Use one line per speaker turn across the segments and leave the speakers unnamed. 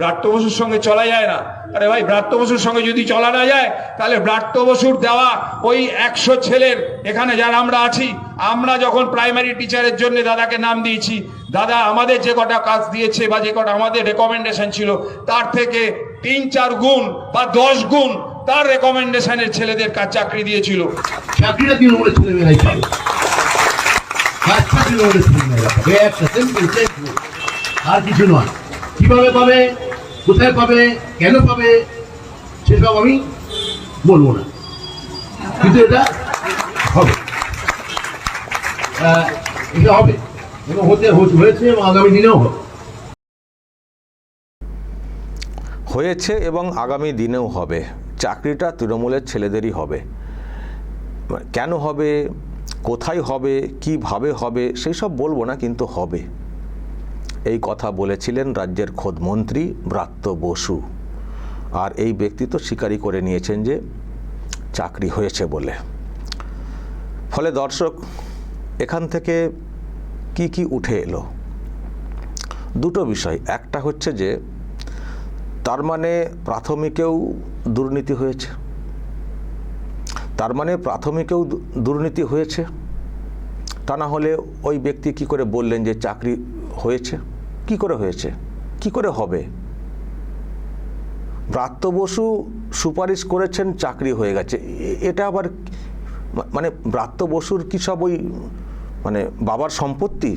ব্রাত্য বসুর সঙ্গে চলা যায় না। আরে ভাই, ব্রাত্য বসুর সঙ্গে যদি চলা না যায়, তাহলে বসুর দেওয়া ওই একশো ছেলের এখানে যারা আমরা আছি, আমরা যখন প্রাইমারি টিচারের জন্য দাদাকে নাম দিয়েছি, দাদা আমাদের যে কটা কাজ দিয়েছে বা যে কটা আমাদের রেকমেন্ডেশন ছিল, তার থেকে তিন, চার গুণ বা দশ গুণ তার রেকমেন্ডেশনের ছেলেদের কাজ চাকরি দিয়েছিল।
চাকরিটা আর কিছু নয়। কীভাবে পাবে, কোথায় পাবে, কেন পাবে, সেসব আমি বলব না। কিন্তু এটা হবে। এটা হবে এবং হতে হয়েছে এবং আগামী দিনেও হবে।
হয়েছে এবং আগামী দিনেও হবে। চাকরিটা তৃণমূলের ছেলেদেরই হবে। কেন হবে, কোথায় হবে, কীভাবে হবে সেই সব বলব না, কিন্তু হবে। এই কথা বলেছিলেন রাজ্যের খোদমন্ত্রী ব্রাত্য বসু। আর এই ব্যক্তি তো স্বীকারই করে নিয়েছেন যে চাকরি হয়েছে বলে। ফলে দর্শক, এখান থেকে কি কি উঠে এলো? দুটো বিষয়। একটা হচ্ছে যে, তার মানে প্রাথমিকেও দুর্নীতি হয়েছে। তার মানে প্রাথমিকেও দুর্নীতি হয়েছে। তা না হলে ওই ব্যক্তি কি করে বললেন যে চাকরি হয়েছে? কি করে হয়েছে? কি করে হবে? ব্রাত্য বসু সুপারিশ করেছেন চাকরি হয়ে গেছে। এটা আবার মানে ব্রাত্য বসুর কি সব ওই মানে বাবার সম্পত্তি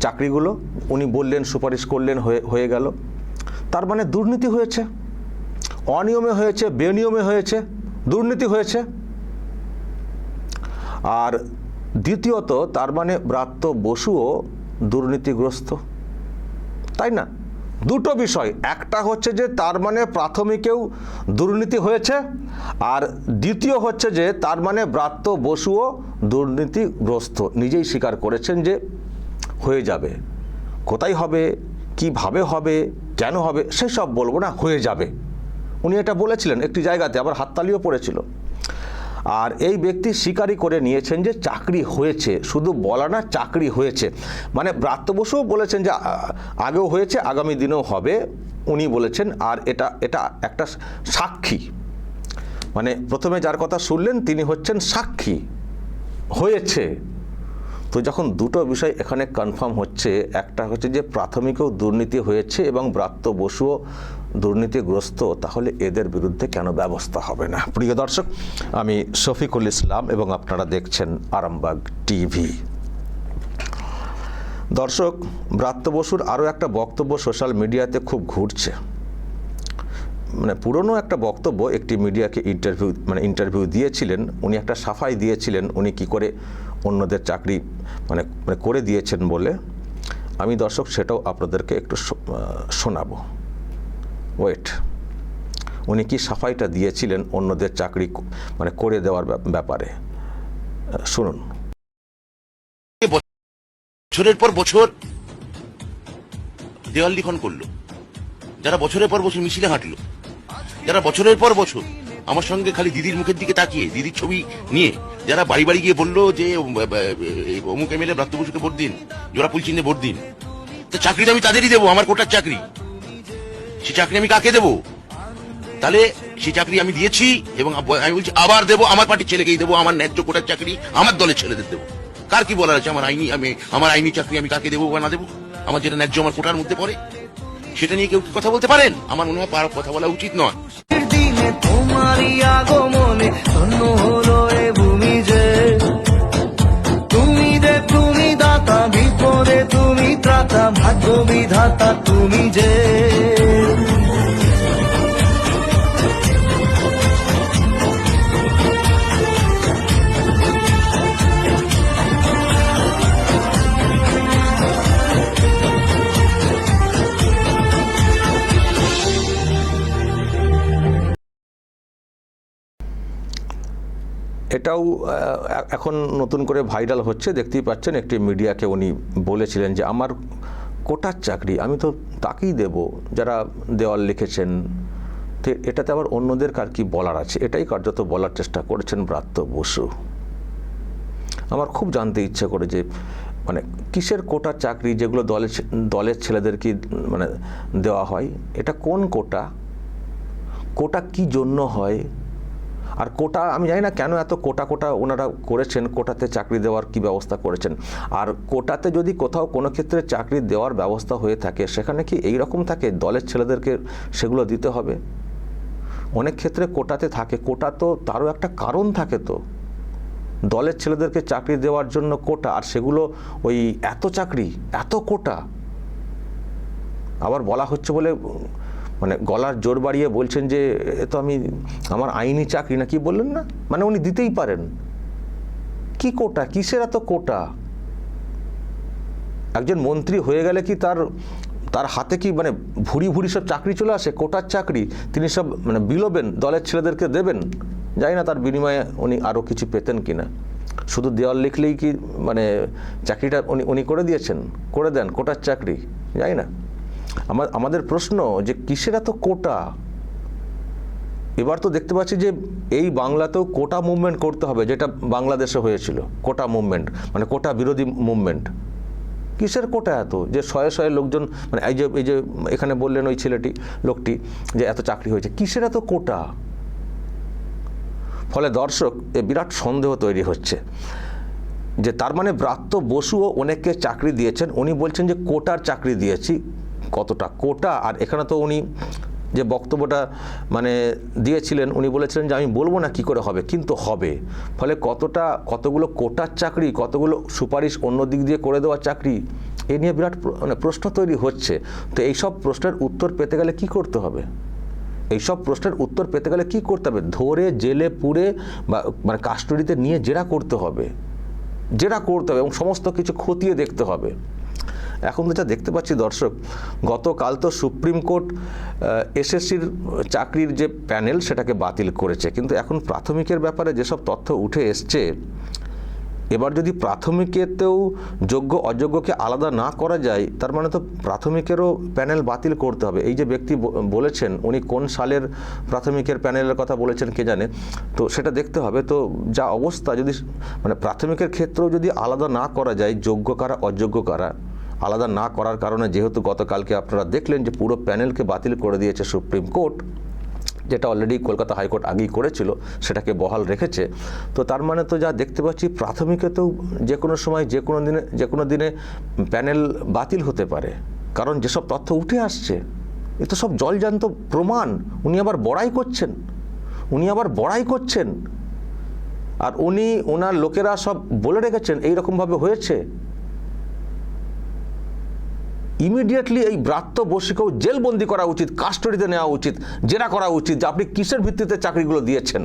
চাকরিগুলো? উনি বললেন, সুপারিশ করলেন, হয়ে হয়ে গেল। তার মানে দুর্নীতি হয়েছে। অনিয়মে হয়েছে, বেনিয়মে হয়েছে, দুর্নীতি হয়েছে। আর দ্বিতীয়ত, তার মানে ব্রাত্য বসুও দুর্নীতিগ্রস্ত। তাই না? দুটো বিষয়। একটা হচ্ছে যে, তার মানে প্রাথমিকেও দুর্নীতি হয়েছে, আর দ্বিতীয় হচ্ছে যে, তার মানে ব্রাত্য বসুও দুর্নীতিগ্রস্ত। নিজেই স্বীকার করেছেন যে, হয়ে যাবে। কোথায় হবে? কীভাবে হবে? কেন হবে? সেসব বলব না, হয়ে যাবে। উনি এটা বলেছিলেন, একটি জায়গাতে, আবার হাততালিও পড়েছিল। আর এই ব্যক্তি স্বীকারই করে নিয়েছেন যে চাকরি হয়েছে, শুধু বলা না চাকরি হয়েছে। মানে ব্রাত্য বসুও বলেছেন যে আগেও হয়েছে, আগামী দিনেও হবে। উনি বলেছেন, আর এটা এটা একটা সাক্ষী। মানে প্রথমে যার কথা শুনলেন, তিনি হচ্ছেন সাক্ষী। হয়েছে। তো যখন দুটো বিষয় এখানে কনফার্ম হচ্ছে, একটা হচ্ছে যে প্রাথমিকও দুর্নীতি হয়েছে এবং ব্রাত্য বসুও দুর্নীতিগ্রস্ত, তাহলে এদের বিরুদ্ধে কেন ব্যবস্থা হবে না? প্রিয় দর্শক, আমি শফিকুল ইসলাম এবং আপনারা দেখছেন আরামবাগ টিভি। দর্শক, ব্রাত্য বসুর আরও একটা বক্তব্য সোশ্যাল মিডিয়াতে খুব ঘুরছে। মানে পুরনো একটা বক্তব্য, একটি মিডিয়াকে ইন্টারভিউ মানে ইন্টারভিউ দিয়েছিলেন, উনি একটা সাফাই দিয়েছিলেন, উনি কি করে অন্যদের চাকরি মানে মানে করে দিয়েছেন বলে। আমি দর্শক, সেটাও আপনাদেরকে একটু শোনাবো। ওয়েট। উনি কি সাফাইটা দিয়েছিলেন অন্যদের চাকরি মানে করে দেওয়ার ব্যাপ- ব্যাপারে? শুনুন।
বছরের পর বছর দেওয়াল লিখন করল। যারা বছরের পর বছর মিছিলে হাঁটলো, যারা বছরের পর বছর আমার সঙ্গে খালি দিদির মুখের দিকে তাকিয়ে, দিদির ছবি নিয়ে, যারা বাড়ি বাড়ি গিয়ে বলল যে অমুক এমএলএ ব্রাত্য বসুকে ভোট দিন জোড়াফুল চিহ্নে ভোট দিন, তো চাকরিটা আমি তাদেরই দেবো, আমার কোটার চাকরি। সে চাকরি আমি কাকে দেবো? তাহলে সেই চাকরি আমি দিয়েছি এবং আমি বলছি আবার দেবো আমার পার্টির ছেলেকেই দেবো, আমার ন্যায্য কোটার চাকরি, আমার দলের ছেলেদের দেবো। কার কি বলার আছে? আমার আইনি, আমি, আমার আইনি চাকরি আমি কাকে দেবো বা না দেবো? আমার যেটা ন্যায্য আমার কোটার মধ্যে পড়ে। সেটা নিয়ে কেউ কথা বলতে পারেন? আমার মনে হয় কথা বলা উচিত নয়।
ভাগ্য বিধাতা তুমি যে।
এটাও এখন নতুন করে ভাইরাল হচ্ছে। দেখতেই পাচ্ছেন একটি মিডিয়াকে উনি বলেছিলেন যে, আমার কোটার চাকরি, আমি তো তাকেই দেব। যারা দেওয়াল লিখেছেন, তো এটাতে আবার অন্যদের কার কি বলার আছে? এটাই কার্যত বলার চেষ্টা করেছেন ব্রাত্য বসু। আমার খুব জানতে ইচ্ছে করে যে মানে কিসের কোটার চাকরি যেগুলো দলের দলের ছেলেদেরকে মানে দেওয়া হয়? এটা কোন কোটা? কোটা কি জন্য হয়? আর কোটা, আমি জানি না কেন এত কোটা কোটা ওনারা করেছেন, কোটাতে চাকরি দেওয়ার কি ব্যবস্থা করেছেন। আর কোটাতে যদি কোথাও কোনো ক্ষেত্রে চাকরি দেওয়ার ব্যবস্থা হয়ে থাকে, সেখানে কি এই রকম থাকে দলের ছেলেদেরকে সেগুলো দিতে হবে? অনেক ক্ষেত্রে কোটাতে থাকে, কোটা তো তারও একটা কারণ থাকে তো। দলের ছেলেদেরকে চাকরি দেওয়ার জন্য কোটা, আর সেগুলো ওই এত চাকরি, এত কোটা। আবার বলা হচ্ছে বলে মানে গলার জোর বাড়িয়ে বলছেন যে, এ তো আমি, আমার আইনি চাকরি না। কি বললেন না? মানে উনি দিতেই পারেন। কি কোটা? কিসের এত কোটা? একজন মন্ত্রী হয়ে গেলে কি তার তার হাতে কি মানে ভুরি ভুরি সব চাকরি চলে আসে? কোটার চাকরি? তিনি সব মানে বিলোবেন, দলের ছেলেদেরকে দেবেন? জানি না তার বিনিময়ে উনি আরও কিছু পেতেন কি না শুধু দেওয়াল লিখলেই কি মানে চাকরিটা উনি উনি করে দিয়েছেন? করে দেন, কোটার চাকরি? জানি না। আমার আমাদের প্রশ্ন যে কিসের এত কোটা? এবার তো দেখতে পাচ্ছি যে এই বাংলাতেও কোটা মুভমেন্ট করতে হবে, যেটা বাংলাদেশে হয়েছিল, কোটা মুভমেন্ট মানে কোটা বিরোধী মুভমেন্ট কিসের কোটা এত? যে শয়ে শয়ে লোকজন মানে এই যে এই যে এখানে বললেন ওই ছেলেটি, লোকটি, যে এত চাকরি হয়েছে, কিসের এত কোটা? ফলে দর্শক, এ বিরাট সন্দেহ তৈরি হচ্ছে। যে তার মানে ব্রাত্য বসুও অনেককে চাকরি দিয়েছেন, উনি বলছেন যে কোটার চাকরি দিয়েছি কতটা কোটা, আর এখানে তো উনি যে বক্তব্যটা মানে দিয়েছিলেন, উনি বলেছিলেন যে আমি বলব না কি করে হবে, কিন্তু হবে। ফলে কতটা, কতগুলো কোটার চাকরি, কতগুলো সুপারিশ অন্য দিক দিয়ে করে দেওয়ার চাকরি, এ নিয়ে বিরাট মানে প্রশ্ন তৈরি হচ্ছে। তো এইসব প্রশ্নের উত্তর পেতে গেলে কি করতে হবে? এইসব প্রশ্নের উত্তর পেতে গেলে কি করতে হবে? ধরে, জেলে, পুড়ে বা মানে কাস্টডিতে নিয়ে জেরা করতে হবে। জেরা করতে হবে এবং সমস্ত কিছু খতিয়ে দেখতে হবে। এখন তো যা দেখতে পাচ্ছি দর্শক, গতকাল তো সুপ্রিম কোর্ট এসএসসির চাকরির যে প্যানেল সেটাকে বাতিল করেছে। কিন্তু এখন প্রাথমিকের ব্যাপারে যেসব তথ্য উঠে এসছে, এবার যদি প্রাথমিকেতেও যোগ্য অযোগ্যকে আলাদা না করা যায়, তার মানে তো প্রাথমিকেরও প্যানেল বাতিল করতে হবে। এই যে ব্যক্তি বলেছেন, উনি কোন সালের প্রাথমিকের প্যানেলের কথা বলেছেন কে জানে। তো সেটা দেখতে হবে। তো যা অবস্থা, যদি মানে প্রাথমিকের ক্ষেত্রেও যদি আলাদা না করা যায়, যোগ্য কারা, অযোগ্য কারা আলাদা না করার কারণে যেহেতু গতকালকে আপনারা দেখলেন যে পুরো প্যানেলকে বাতিল করে দিয়েছে সুপ্রিম কোর্ট, যেটা অলরেডি কলকাতা হাইকোর্ট আগেই করেছিল, সেটাকে বহাল রেখেছে। তো তার মানে তো যা দেখতে পাচ্ছি, প্রাথমিকে তো যে কোনো সময়, যে কোনো দিনে, যে কোনো দিনে প্যানেল বাতিল হতে পারে। কারণ যেসব তথ্য উঠে আসছে, এ তো সব জলজান্ত প্রমাণ। উনি আবার বড়াই করছেন। উনি আবার বড়াই করছেন। আর উনি, ওনার লোকেরা সব বলে রেখেছেন, এই রকমভাবে হয়েছে। ইমিডিয়েটলি এই ব্রাত্য বসিকেও জেলবন্দি করা উচিত, কাস্টডিতে নেওয়া উচিত, জেরা করা উচিত যে আপনি কিসের ভিত্তিতে চাকরিগুলো দিয়েছেন।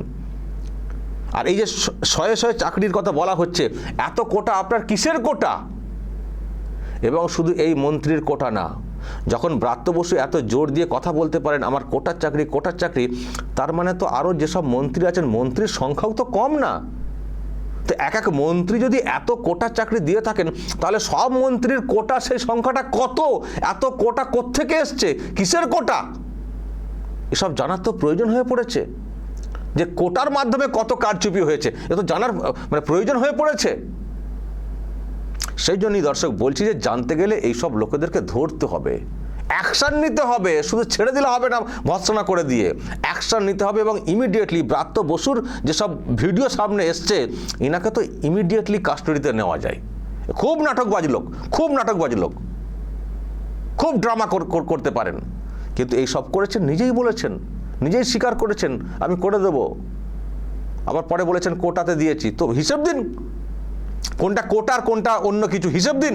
আর এই যে শয়ে শয়ে চাকরির কথা বলা হচ্ছে, এত কোটা আপনার কিসের কোটা? এবং শুধু এই মন্ত্রীর কোটা না, যখন ব্রাত্য বসু এত জোর দিয়ে কথা বলতে পারেন, আমার কোটার চাকরি কোটার চাকরি, তার মানে তো আরও যেসব মন্ত্রী আছেন, মন্ত্রীর সংখ্যাও তো কম না। তো এক এক মন্ত্রী যদি এত কোটা চাকরি দিয়ে থাকেন, তাহলে সব মন্ত্রীর কোটা সেই সংখ্যাটা কত? এত কোটা কোত্থেকে এসছে? কিসের কোটা? এসব জানার তো প্রয়োজন হয়ে পড়েছে। যে কোটার মাধ্যমে কত কারচুপি হয়েছে, এ তো জানার মানে প্রয়োজন হয়ে পড়েছে। সেই জন্যই দর্শক, বলছি যে জানতে গেলে এইসব লোকেদেরকে ধরতে হবে। অ্যাকশন নিতে হবে, শুধু ছেড়ে দিলে হবে না, ভৎসনা করে দিয়ে। অ্যাকশন নিতে হবে এবং ইমিডিয়েটলি ব্রাত্য বসুর যেসব ভিডিও সামনে এসছে, ইনাকে তো ইমিডিয়েটলি কাস্টডিতে নেওয়া যায়। খুব নাটকবাজ লোক, খুব নাটকবাজ লোক। খুব ড্রামা করতে পারেন। কিন্তু এই সব করেছেন, নিজেই বলেছেন, নিজেই স্বীকার করেছেন, আমি করে দেব। আবার পরে বলেছেন, কোটাতে দিয়েছি। তো হিসেব দিন। কোনটা কোটার, কোনটা অন্য কিছু, হিসেব দিন।